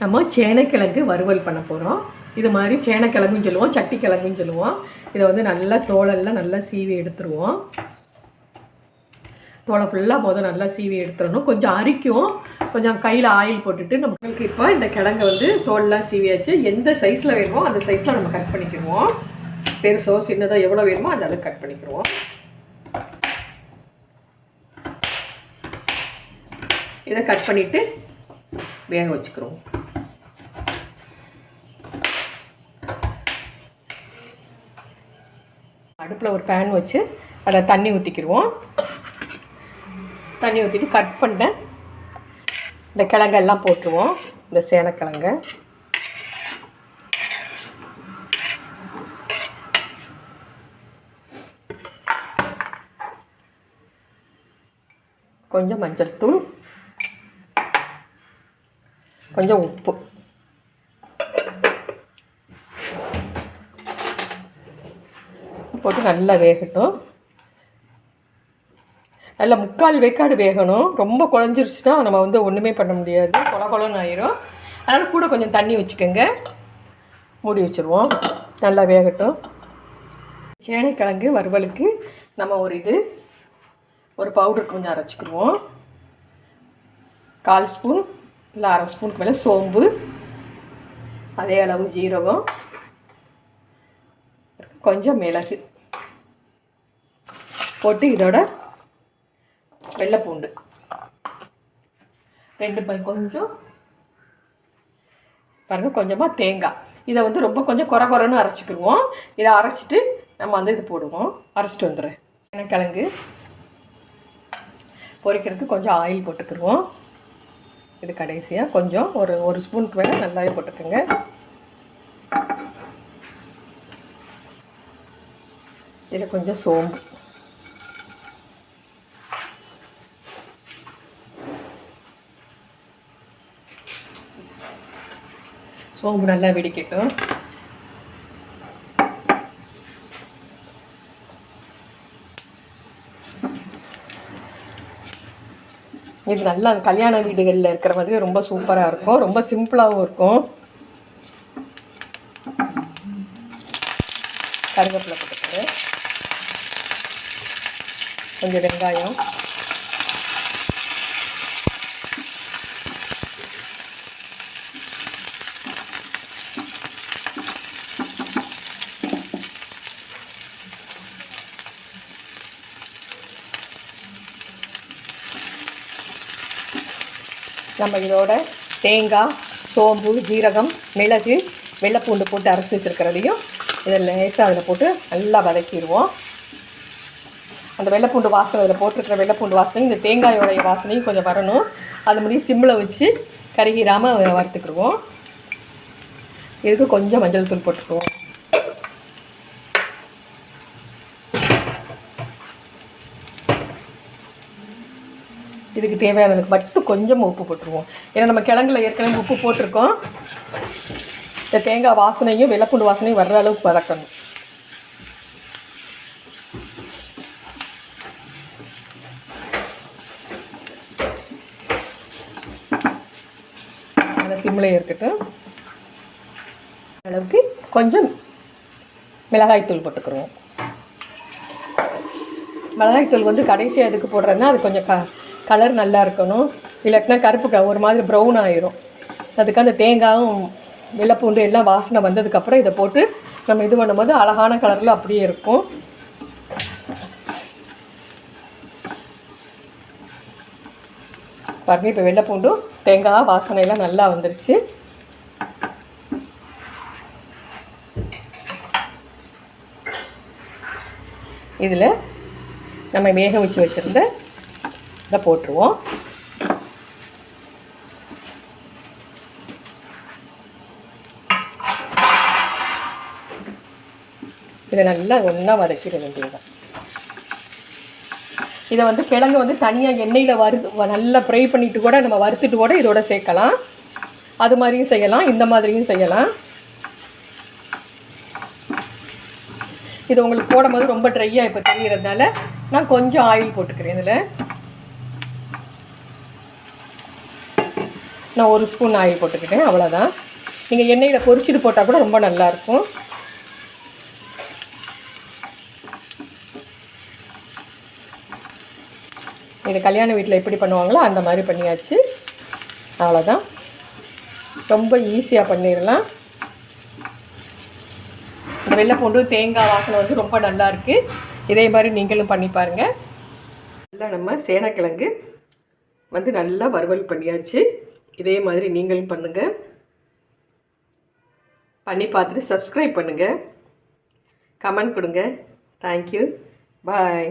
நம்ம சேனைக்கிழங்கு வறுவல் பண்ண போகிறோம் இது மாதிரி சேனைக்கிழங்குன்னு சொல்லுவோம் சட்டி கிழங்குன்னு சொல்லுவோம். இதை வந்து நல்லா தோலெல்லாம் நல்லா சீவி எடுத்துருவோம். தோலை ஃபுல்லாக மொதல் நல்லா சீவி எடுத்துடணும். கொஞ்சம் அரிக்கும். கொஞ்சம் கையில் ஆயில் போட்டுட்டு நம்மளுக்கு இப்போ இந்த கிழங்கு வந்து தோல்லாம் சீவியாச்சு. எந்த சைஸில் வேணுமோ அந்த சைஸில் நம்ம கட் பண்ணிக்கிடுவோம். பெருசோ சின்னதோ எவ்வளோ வேணுமோ அந்த அளவுக்கு கட் பண்ணிக்கிடுவோம். இதை கட் பண்ணிவிட்டு வேக வச்சுக்கிறோம் அடுப்பில் ஒரு பேன் வச்சு அதில் தண்ணி ஊற்றிக்கிடுவோம் தண்ணி ஊற்றிட்டு கட் பண்ண இந்த கிழங்கெல்லாம் போட்டுருவோம். இந்த சேனக்கிழங்க. கொஞ்சம் மஞ்சள் தூள். கொஞ்சம் உப்பு. போட்டு நல்லா வேகட்டும். நல்லா முக்கால் வேக்காடு வேகணும். ரொம்ப குழஞ்சிருச்சுன்னா நம்ம வந்து ஒன்றுமே பண்ண முடியாது. கொல குளம்னு ஆயிரும். அதனால் கூட கொஞ்சம் தண்ணி வச்சுக்கோங்க. மூடி வச்சுருவோம். நல்லா வேகட்டும். சேனைக்கிழங்கு வறுவலுக்கு நம்ம ஒரு இது ஒரு பவுடர் கொஞ்சம் அரைச்சிக்கிடுவோம். கால் ஸ்பூன் இல்லை அரை ஸ்பூனுக்கு மேலே சோம்பு. அதே அளவு ஜீரகம். கொஞ்சம் மிளகு. போட்டு இதோட வெள்ளைப்பூண்டு. ரெண்டு பை கொஞ்சம் பாருங்கள் கொஞ்சமாக தேங்காய். இதை வந்து ரொம்ப கொஞ்சம் குறை குறைன்னு அரைச்சிக்கிடுவோம் இதை அரைச்சிட்டு நம்ம வந்து இது போடுவோம். அரைச்சிட்டு வந்துடுறேன் கிழங்கு பொரிக்கிறதுக்கு கொஞ்சம் ஆயில் போட்டுக்கிடுவோம் இது கடைசியாக கொஞ்சம் ஒரு ஒரு ஸ்பூனுக்கு மேலே நல்லாவே போட்டுக்கோங்க. இதில் கொஞ்சம் சோம்பு. சோம்பு நல்லா வெடிக்கட்டும். இது நல்லா கல்யாண வீடுகளில் இருக்கிற மாதிரி ரொம்ப சூப்பராக இருக்கும். ரொம்ப சிம்பிளாகவும் இருக்கும். கருவேப்பிலை போட்டுக்கிறேன் கொஞ்சம் வெங்காயம். நம்ம இதோட தேங்காய் சோம்பு ஜீரகம் மிளகு வெள்ளைப்பூண்டு போட்டு அரைச்சி வச்சுருக்கிறதையும் இதில் லேசாக அதில் போட்டு நல்லா வதக்கிடுவோம். அந்த வெள்ளைப்பூண்டு வாசனை அதில் போட்டிருக்கிற வெள்ளைப்பூண்டு வாசனையும் இந்த தேங்காயோடைய வாசனையும் கொஞ்சம் வரணும். அது முடியும் சிம்மில் வச்சு கருகிராமல் வறுத்துக்கிடுவோம். இதுக்கு கொஞ்சம் மஞ்சள் தூள் போட்டுக்குவோம். இதுக்கு தேவையானதுக்கு மட்டும் கொஞ்சம் உப்பு போட்டுருவோம். ஏன்னா நம்ம கிழங்குல ஏற்கனவே உப்பு போட்டிருக்கோம். இந்த தேங்காய் வாசனையும் வெள்ளைப்பூண்டு வாசனையும் வர்ற அளவுக்கு வதக்கணும். அந்த சிம்மில் இருக்கட்டும் அளவுக்கு கொஞ்சம் மிளகாய்த்தூள் போட்டுக்கிறோம் மிளகாய்த்தூள் வந்து கடைசியாக எதுக்கு போடுறேன்னா அது கொஞ்சம் க கலர் நல்லா இருக்கணும். இல்லாட்டினா கருப்பு க ஒரு மாதிரி ப்ரௌன் ஆயிரும். அதுக்கு அந்த தேங்காயும் வெள்ளைப்பூண்டு எல்லாம் வாசனை வந்ததுக்கப்புறம் இதை போட்டு நம்ம இது பண்ணும்போது அழகான கலரில் அப்படியே இருக்கும். பாருங்க இப்போ வெள்ளைப்பூண்டும் தேங்காய் வாசனையெல்லாம் நல்லா வந்துருச்சு. இதில் நம்ம வேக வச்சு வச்சுருந்த இதை போட்டுருவோம். இதை நல்லா ஒன்றா வதக்கிட வேண்டியதுதான். இதை வந்து கிழங்கு வந்து தனியாக எண்ணெயில் வறு நல்லா ஃப்ரை பண்ணிட்டு கூட நம்ம வறுத்துட்டு கூட இதோட சேர்க்கலாம். அது மாதிரியும் செய்யலாம் இந்த மாதிரியும் செய்யலாம். இது உங்களுக்கு போடும்போது ரொம்ப ட்ரையாக இப்போ தெரிகிறதுனால நான் கொஞ்சம் ஆயில் போட்டுக்கிறேன் இதில். நான் ஒரு ஸ்பூன் ஆயில் போட்டுக்கிட்டேன் அவ்வளோதான் நீங்கள் எண்ணெயில் பொரிச்சிட்டு போட்டால் கூட ரொம்ப நல்லாயிருக்கும். இது கல்யாண வீட்டில் எப்படி பண்ணுவாங்களோ அந்த மாதிரி பண்ணியாச்சு. அவ்வளோதான் ரொம்ப ஈஸியாக பண்ணிடலாம். இந்த வெள்ளைப்பூண்டு தேங்காய் வாசனை வந்து ரொம்ப நல்லா இருக்குது இதே மாதிரி நீங்களும் பண்ணி பாருங்கள் நல்லா நம்ம சேனக்கிழங்கு வந்து நல்லா வறுவல் பண்ணியாச்சு. இதே மாதிரி நீங்களும் பண்ணுங்கள் பண்ணி பார்த்துட்டு சப்ஸ்கிரைப் பண்ணுங்கள் கமெண்ட் கொடுங்க. Thank you bye